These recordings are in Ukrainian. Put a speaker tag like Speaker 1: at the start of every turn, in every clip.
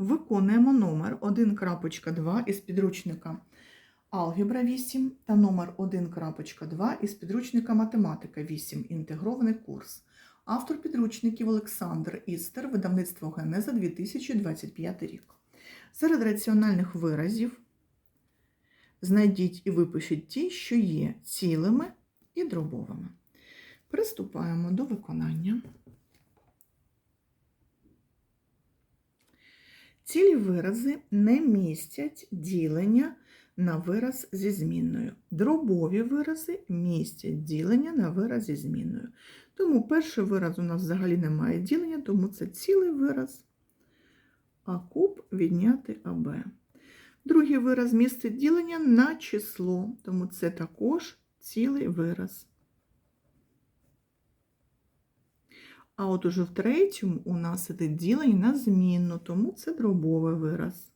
Speaker 1: Виконуємо номер 1.2 із підручника Алгебра 8 та номер 1.2 із підручника Математика 8. Інтегрований курс. Автор підручників Олександр Істер, видавництво Генеза 2025 рік. Серед раціональних виразів знайдіть і випишіть ті, що є цілими і дробовими. Приступаємо до виконання. Цілі вирази не містять ділення на вираз зі змінною. Дробові вирази містять ділення на вираз зі зміною. Тому перший вираз у нас взагалі немає ділення, тому це цілий вираз, а куб відняти АБ. Другий вираз містить ділення на число, тому це також цілий вираз. А от уже в третьому у нас іде ділення на змінну, тому це дробовий вираз.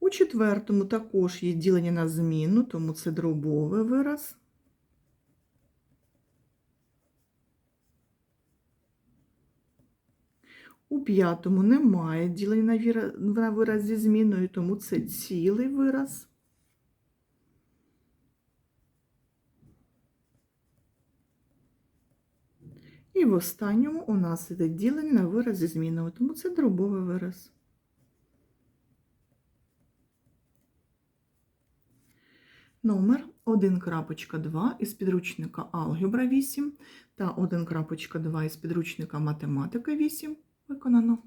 Speaker 1: У четвертому також є ділення на змінну, тому це дробовий вираз. У п'ятому немає ділення на вираз зі зміною, тому це цілий вираз. І в останньому у нас іде ділення на вираз зі зміною, тому це дробовий вираз. Номер 1.2 із підручника Алгебра 8 та 1.2 із підручника Математика 8 виконано.